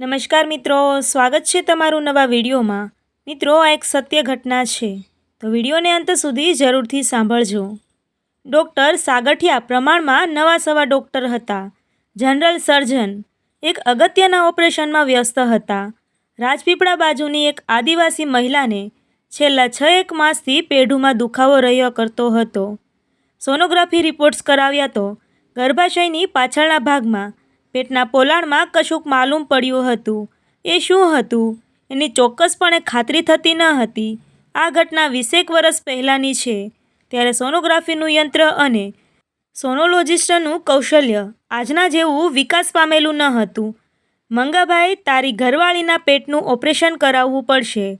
નમસ્કાર મિત્રો, સ્વાગત છે તમારું નવા વિડીયોમાં. મિત્રો, આ એક સત્ય ઘટના છે. તો વિડીયોને અંત સુધી જરૂરથી સાંભળજો. ડૉક્ટર સાગઠિયા પ્રમાણમાં નવા સવા ડૉક્ટર હતા. General surgeon. એક અગત્યના ઓપરેશનમાં વ્યસ્ત હતા. રાજપીપળા બાજુની એક આદિવાસી મહિલાને છેલ્લા છ એક માસથી પેઢુમાં દુખાવો રહ્યો કરતો હતો. સોનોગ્રાફી રિપોર્ટ્સ કરાવ્યા તો ગર્ભાશયની પાછળના ભાગમાં પેટના પોલાણમાં કશુંક માલુમ પડ્યું હતું. એ શું હતું? એની ચોક્કસપણે ખાતરી થતી ન હતી. આ ઘટના વીસેક વર્ષ પહેલાંની છે. ત્યારે સોનોગ્રાફીનું યંત્ર અને સોનોલોજિસ્ટનું કૌશલ્ય આજના જેવું વિકાસ પામેલું ન હતું. મંગાભાઈ તારી ઘરવાળીના પેટનું ઓપરેશન કરાવવું પડશે.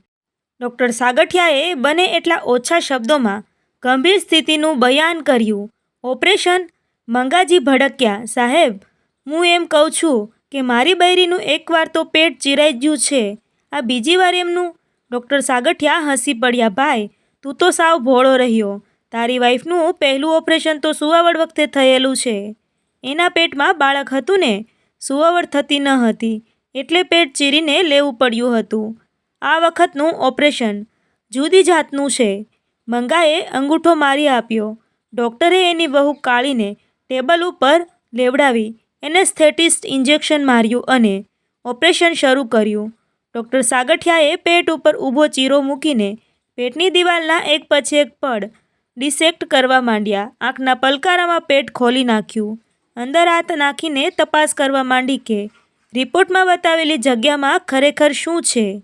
ડૉક્ટર સાગઠિયાએ બને એટલા ઓછા શબ્દોમાં ગંભીર સ્થિતિનું બયાન કર્યું. ઓપરેશન મંગાજી ભડક્યા. સાહેબ હું એમ કહું છું કે મારી બૈરીનું એકવાર તો પેટ ચિરાઈ ગયું છે. આ બીજી વાર એમનું ડૉક્ટર સાગઠિયા હસી પડ્યા, ભાઈ, તું તો સાવ ભોળો રહ્યો. તારી વાઈફનું પહેલું ઓપરેશન તો સુવાવડ વખતે થયેલું છે. એના પેટમાં બાળક હતું ને, સુવાવડ થતી ન હતી, એટલે પેટ ચીરીને લેવું પડ્યું હતું. આ વખતનું ઓપરેશન જુદી જાતનું છે. મંગાએ અંગૂઠો મારી આપ્યો. ડૉક્ટરે એની વહુ કાળીને ટેબલ ઉપર લેવડાવી. એનેસ્થેટિસ્ટ ઇન્જેક્શન માર્યું અને ઓપરેશન શરૂ કર્યું. ડૉક્ટર સાગઠિયાએ પેટ ઉપર ઊભો ચીરો મૂકીને પેટની દિવાલના એક પછી એક પડ ડિસેક્ટ કરવા માંડ્યા. આંખના પલકારામાં પેટ ખોલી નાખ્યું. અંદર હાથ નાખીને તપાસ કરવા માંડી કે રિપોર્ટમાં બતાવેલી જગ્યામાં ખરેખર શું છે?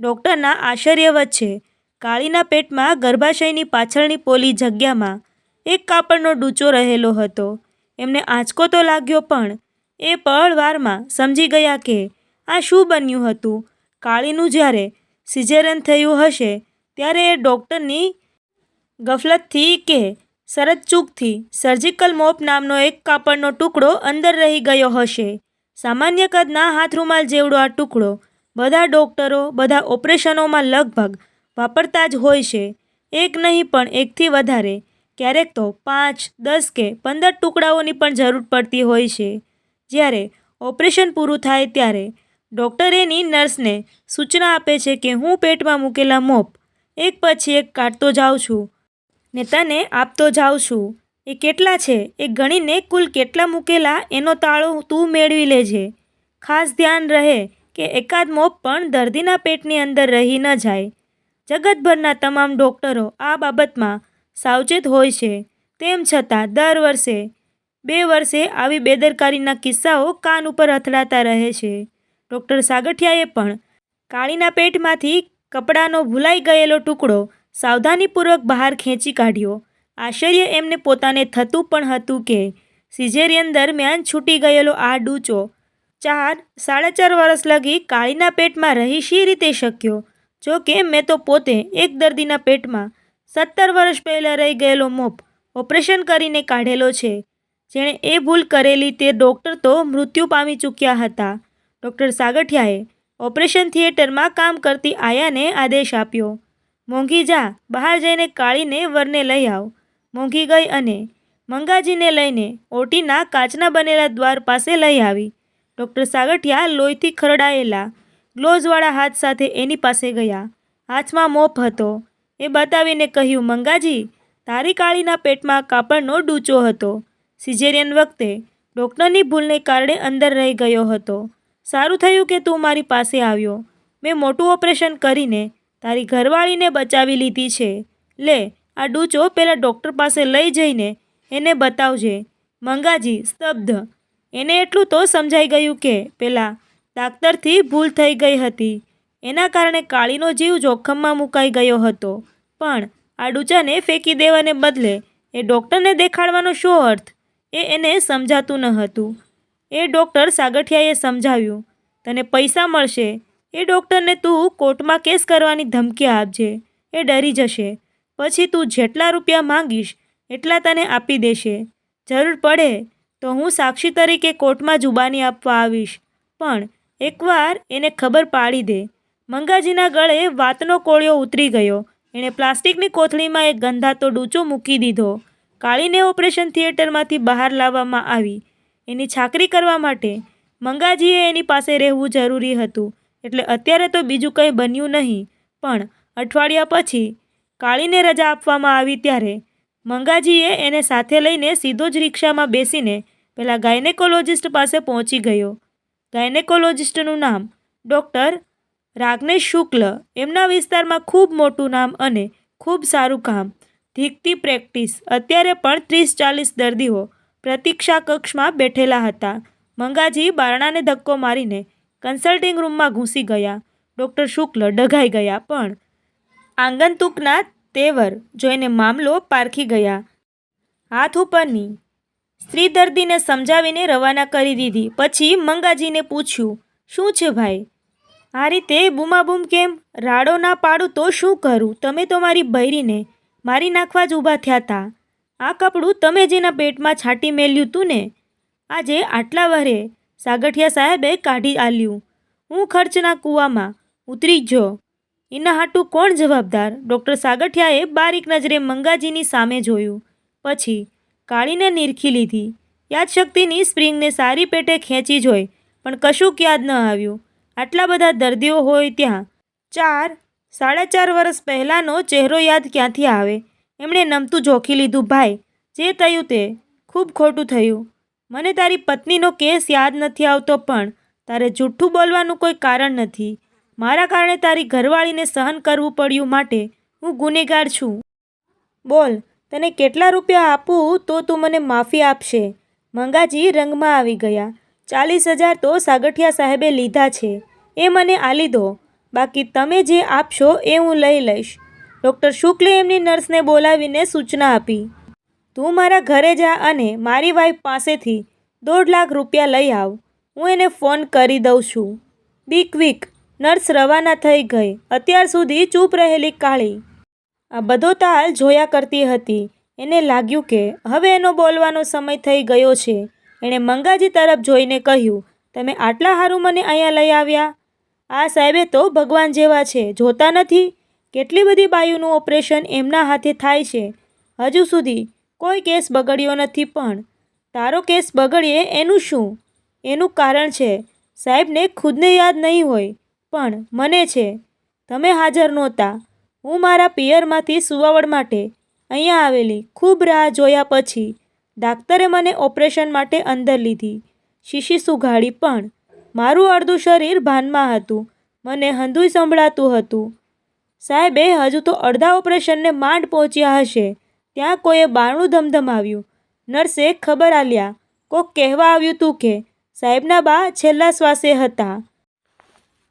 ડૉક્ટરના આશ્ચર્ય વચ્ચે કાળીના પેટમાં ગર્ભાશયની પાછળની પોલી જગ્યામાં એક કાપડનો ડૂચો રહેલો હતો. એમને આંચકો તો લાગ્યો પણ એ પળવારમાં સમજી ગયા કે આ શું બન્યું હતું? કાળીનું જ્યારે સિઝેરન થયું હશે, ત્યારે એ ડૉક્ટરની ગફલતથી કે શરતચૂકથી સર્જિકલ મોપ નામનો એક કાપડનો ટુકડો અંદર રહી ગયો હશે. સામાન્ય કદના હાથ રૂમાલ જેવડો આ ટુકડો બધા ડૉક્ટરો, બધા ઓપરેશનોમાં લગભગ વાપરતા જ હોય છે. એક નહીં પણ એકથી વધારે ક્યારેક તો પાંચ, દસ કે પંદર ટુકડાઓની પણ જરૂર પડતી હોય છે. જ્યારે ઓપરેશન પૂરું થાય ત્યારે ડૉક્ટર એની નર્સને સૂચના આપે છે કે હું પેટમાં મૂકેલા મોપ એક પછી એક કાઢતો જાઉં છું ને તને આપતો જાઉં છું. એ કેટલા છે? એ ગણીને કુલ કેટલા મૂકેલા? એનો તાળો તું મેળવી લેજે. ખાસ ધ્યાન રહે કે એકાદ મોપ પણ દર્દીના પેટની અંદર રહી ન જાય. જગતભરના તમામ ડૉક્ટરો આ બાબતમાં સાવચેત હોય છે. તેમ છતાં, દર વર્ષે, બે વર્ષે આવી બેદરકારીના કિસ્સાઓ કાન ઉપર અથડાતા રહે છે. ડૉક્ટર સાગઠિયાએ પણ કાળીના પેટમાંથી કપડાનો ભૂલાઈ ગયેલો ટુકડો સાવધાનીપૂર્વક બહાર ખેંચી કાઢ્યો. આશ્ચર્ય એમને પોતાને થતું પણ હતું કે, સિઝેરિયન દરમિયાન છૂટી ગયેલો આ ડૂચો ચાર, સાડા ચાર વર્ષ લગી કાળીના પેટમાં રહી શી રીતે શક્યો? જો કે, મેં તો પોતે એક દર્દીના પેટમાં સત્તર વર્ષ પહેલાં રહી ગયેલો મોપ ઓપરેશન કરીને કાઢેલો છે. જેણે એ ભૂલ કરેલી તે ડૉક્ટર તો મૃત્યુ પામી ચૂક્યા હતા. ડૉક્ટર સાગઠિયાએ ઓપરેશન થિયેટરમાં કામ કરતી આયાને આદેશ આપ્યો. મોંઘી જા, બહાર જઈને કાળીને વરને લઈ આવ. મોંઘી ગઈ અને મંગાજીને લઈને ઓટીના કાચના બનેલા દ્વાર પાસે લઈ આવી. ડૉક્ટર સાગઠિયા લોહીથી ખરડાયેલા ગ્લોઝવાળા હાથ સાથે એની પાસે ગયા. હાથમાં મોપ હતો. એ બતાવીને કહ્યું, મંગાજી, તારી કાળીના પેટમાં કાપડનો ડૂચો હતો. સિઝેરિયન વખતે ડૉક્ટરની ભૂલને કારણે અંદર રહી ગયો હતો. સારું થયું કે તું મારી પાસે આવ્યો. મેં મોટું ઓપરેશન કરીને તારી ઘરવાળીને બચાવી લીધી છે. લે, આ ડૂચો પહેલાં ડૉક્ટર પાસે લઈ જઈને એને બતાવજે. મંગાજી, સ્તબ્ધ. એને એટલું તો સમજાઈ ગયું કે પેલા ડાક્ટરથી ભૂલ થઈ ગઈ હતી. એના કારણે કાળીનો જીવ જોખમમાં મુકાઈ ગયો હતો. પણ આ ડૂચાને ફેંકી દેવાને બદલે એ ડૉક્ટરને દેખાડવાનો શું અર્થ? એ એને સમજાતું ન હતું. એ ડૉક્ટર સાગઠિયાએ સમજાવ્યું, તને પૈસા મળશે. એ ડૉક્ટરને તું કોર્ટમાં કેસ કરવાની ધમકી આપજે. એ ડરી જશે. પછી તું જેટલા રૂપિયા માંગીશ, એટલા તને આપી દેશે. જરૂર પડે તો હું સાક્ષી તરીકે કોર્ટમાં જુબાની આપવા આવીશ. પણ એકવાર એને ખબર પાડી દે. મંગાજીના ગળે વાતનો કોળિયો ઉતરી ગયો. એણે પ્લાસ્ટિકની કોથળીમાં એક ગંધાતો ડૂચો મૂકી દીધો. કાળીને ઓપરેશન થિયેટરમાંથી બહાર લાવવામાં આવી. એની છાકરી કરવા માટે મંગાજીએ એની પાસે રહેવું જરૂરી હતું. એટલે અત્યારે તો બીજું કંઈ બન્યું નહીં. પણ અઠવાડિયા પછી કાળીને રજા આપવામાં આવી ત્યારે મંગાજીએ એને સાથે લઈને સીધો જ રિક્ષામાં બેસીને પેલા ગાયનેકોલોજિસ્ટ પાસે પહોંચી ગયો. ગાયનેકોલોજિસ્ટનું નામ ડૉક્ટર રાગનેશ શુક્લ એમના વિસ્તારમાં ખૂબ મોટું નામ અને ખૂબ સારું કામ. ધીકતી પ્રેક્ટિસ. અત્યારે પણ ત્રીસ ચાલીસ દર્દીઓ પ્રતીક્ષા કક્ષમાં બેઠેલા હતા. મંગાજી બારણાને ધક્કો મારીને કન્સલ્ટિંગ રૂમમાં ઘૂસી ગયા. ડૉક્ટર શુક્લ ડઘાઈ ગયા પણ આંગંતુકના તેવર જોઈને મામલો પારખી ગયા. હાથ ઉપરની સ્ત્રી દર્દીને સમજાવીને રવાના કરી દીધી. પછી મંગાજીને પૂછ્યું, શું છે ભાઈ? આ રીતે બૂમાબૂમ કેમ? રાડો ના પાડું તો શું કરું? તમે તો મારી બૈરીને, મારી નાખવા જ ઊભા થયા હતા આ કપડું તમે જેના પેટમાં છાંટી મેલ્યું તું ને, આજે આટલા વરે સાગઠિયા સાહેબે કાઢી આલ્યું. હું ખર્ચના કૂવામાં ઉતરી જો એના હાટું કોણ જવાબદાર? ડૉક્ટર સાગઠિયાએ બારીક નજરે મંગાજીની સામે જોયું. પછી કાળીને નીરખી લીધી. યાદશક્તિની સ્પ્રિંગને સારી પેટે ખેંચી જોઈ, પણ કશુંક યાદ ન આવ્યું. આટલા બધા દર્દીઓ હોય ત્યાં. ચાર, સાડા ચાર વર્ષ પહેલાંનો ચહેરો યાદ ક્યાંથી આવે? એમણે નમતું જોખી લીધું, ભાઈ, જે થયું તે ખૂબ ખોટું થયું. મને તારી પત્નીનો કેસ યાદ નથી આવતો પણ તારે જૂઠું બોલવાનું કોઈ કારણ નથી. મારા કારણે તારી ઘરવાળીને સહન કરવું પડ્યું માટે હું ગુનેગાર છું. બોલ, તને કેટલા રૂપિયા આપું તો તું મને માફી આપશે. મંગાજી રંગમાં આવી ગયા. ચાલીસ હજાર તો સાગઠિયા સાહેબે લીધા છે. એ મને આલી દો. બાકી તમે જે આપશો એ હું લઈ લઈશ. ડૉક્ટર શુક્લે એમની નર્સને બોલાવીને સૂચના આપી. તું મારા ઘરે જા અને મારી વાઈફ પાસેથી દોઢ લાખ રૂપિયા લઈ આવ. હું એને ફોન કરી દઉં છું. બી ક્વિક નર્સ રવાના થઈ ગઈ. અત્યાર સુધી ચૂપ રહેલી કાળી. આ બધો તાલ જોયા કરતી હતી. એને લાગ્યું કે હવે એનો બોલવાનો સમય થઈ ગયો છે. એણે મંગાજી તરફ જોઈને કહ્યું, તમે આટલા સારું મને અહીંયા લઈ આવ્યા? આ સાહેબે તો ભગવાન જેવા છે, જોતા નથી? કેટલી બધી બાયુનું ઓપરેશન એમના હાથે થાય છે? હજુ સુધી કોઈ કેસ બગડ્યો નથી પણ. તારો કેસ બગડીએ એનું શું? એનું કારણ છે, સાહેબને ખુદને યાદ નહીં હોય, પણ મને છે. તમે હાજર નહોતા. હું મારા પિયરમાંથી સુવાવડ માટે અહીંયા આવેલી ખૂબ રાહ જોયા પછી ડાક્ટરે મને ઓપરેશન માટે અંદર લીધી. શીશી સુઘાડી પણ. મારું અડધું શરીર ભાનમાં હતું. મને હંધુય સંભળાતું હતું. સાહેબે હજુ તો અડધા ઓપરેશનને માંડ પહોંચ્યા હશે. ત્યાં કોઈએ બારણું ધમધમાવ્યું. નર્સે ખબર આલ્યા, કોક કહેવા આવ્યું તું કે, સાહેબના બા છેલ્લા શ્વાસે હતા.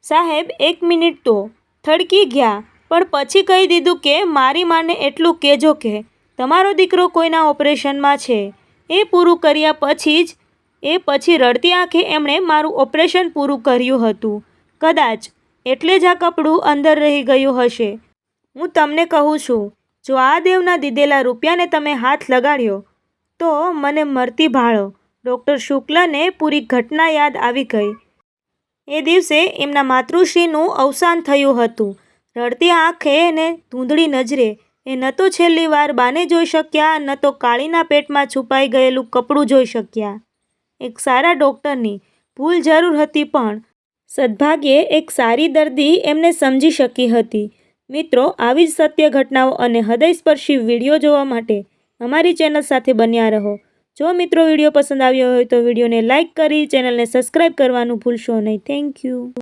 સાહેબ, એક મિનિટ તો. થડકી ગયા. પણ પછી કહી દીધું કે, મારી માને એટલું કહેજો કે તમારો દીકરો કોઈના ઓપરેશનમાં છે, એ પૂરું કર્યા પછી જ, એ પછી રડતી આંખે એમણે મારું ઓપરેશન પૂરું કર્યું હતું. કદાચ એટલે જ આ કપડું અંદર રહી ગયું હશે. હું તમને કહું છું, જો આ દેવના દીધેલા રૂપિયાને તમે હાથ લગાડ્યો, તો મને મરતી ભાળો. ડૉક્ટર શુક્લને પૂરી ઘટના યાદ આવી ગઈ. એ દિવસે એમના માતૃશ્રીનું અવસાન થયું હતું. રડતી આંખે એને ધૂંધળી નજરે એ ન તો છેલ્લી વાર બાને જોઈ શક્યા, ન તો કાળીના પેટમાં છુપાઈ ગયેલું કપડું જોઈ શક્યા. એક સારા ડૉક્ટરની ભૂલ જરૂર હતી પણ સદભાગ્યે એક સારી દર્દી એમને સમજી શકી હતી. મિત્રો, આવી જ સત્ય ઘટનાઓ અને હૃદયસ્પર્શી વીડિયો જોવા માટે અમારી ચેનલ સાથે બન્યા રહો. જો મિત્રો વીડિયો પસંદ આવ્યો હોય તો વિડીયોને લાઇક કરી, ચેનલને સબસ્ક્રાઈબ કરવાનું ભૂલશો નહીં. Thank you.